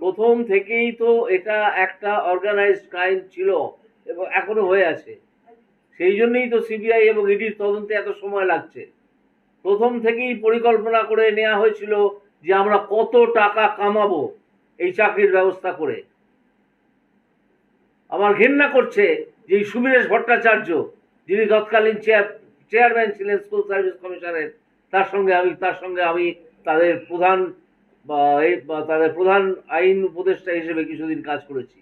প্রথম থেকেই তো এটা একটা অর্গানাইজড ক্রাইম ছিল এবং এখনও হয়ে আছে। সেই জন্যই তো সিবিআই এবং ইডির তদন্তে এত সময় লাগছে। প্রথম থেকেই পরিকল্পনা করে নেওয়া হয়েছিল যে আমরা কত টাকা কামাবো এই চাকরির ব্যবস্থা করে। আমার ঘৃণা করছে যে এই সুবীরেশ ভট্টাচার্য, যিনি তৎকালীন চেয়ার চেয়ারম্যান ছিলেন স্কুল সার্ভিস কমিশনের তার সঙ্গে আমি তার সঙ্গে আমি তাদের প্রধান বা তাদের প্রধান আইন উপদেষ্টা হিসেবে কিছুদিন কাজ করেছি।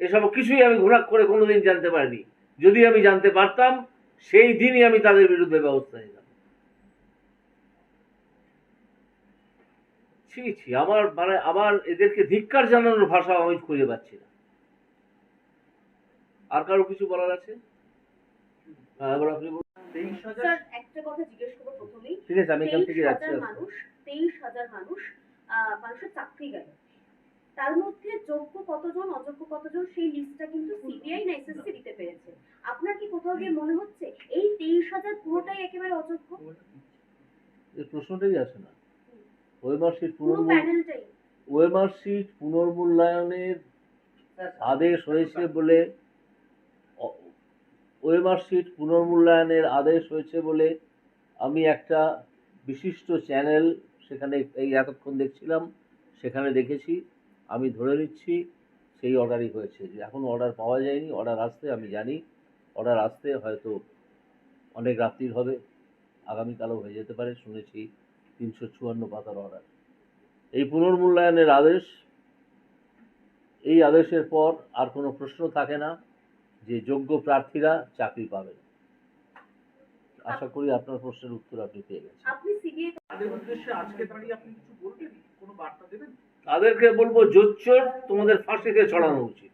এসব কিছুই আমি ঘোরাক করে কোনোদিন জানতে পারিনি। যদি আমি জানতে পারতাম সেই দিনই আমি তাদের বিরুদ্ধে ব্যবস্থা নিতাম। ছি ছি আমার মানে আমার এদেরকে ধিক্কার জানানোর ভাষা আমি খুঁজে পাচ্ছি না। আর কারও কিছু বলার আছে? হ্যাঁ, ঠিক আছে আমি এখান থেকে যাচ্ছি মানুষ তেইশ হাজার মানুষ মানুষের চাকরি গেল। তার মধ্যে যোগ্য কতজন অযোগ্য কতজন সেই লিস্টটা কিন্তু সিবিআই না এসএসসি দিতে পেরেছে। আপনার কি কোথাও গিয়ে মনে হচ্ছে এই তেইশ হাজার পুরোটাই একেবারে অযোগ্য? এই প্রশ্নটাই আসে না। ওয়েমার্কশিট পুরো পুনর্মূল প্যানেলটাই ওয়েমার্কশিট পুনর্মূল্যায়নের আদেশ হয়েছে বলে ওয়েমার্কশিট পুনর্মূল্যায়নের আদেশ হয়েছে বলে আমি একটা বিশিষ্ট চ্যানেল সেখানে এই এতক্ষণ দেখছিলাম, সেখানে দেখেছি, আমি ধরে নিচ্ছি সেই অর্ডারই হয়েছে। এখন অর্ডার পাওয়া যায়নি, অর্ডার আসতে আমি জানি, অর্ডার আসতে হয়তো অনেক রাত্রির হবে, আগামীকালও হয়ে যেতে পারে, শুনেছি তিনশো চুয়ান্ন পাতার অর্ডার। এই পুনর্মূল্যায়নের আদেশ, এই আদেশের পর আর কোনো প্রশ্ন থাকে না যে যোগ্য প্রার্থীরা চাকরি পাবেন। আশা করি আপনার প্রশ্নের উত্তর আপনি পেয়ে গেছেন। আপনি সিবিআই তাদের উদ্দেশ্যে আজকে দাঁড়িয়ে আপনি কিছু বলবেন? কোনো বার্তা দেবেন? তাদেরকে বলব জোচ্চোর তোমাদের ফাঁসিতে ছড়ানো উচিত।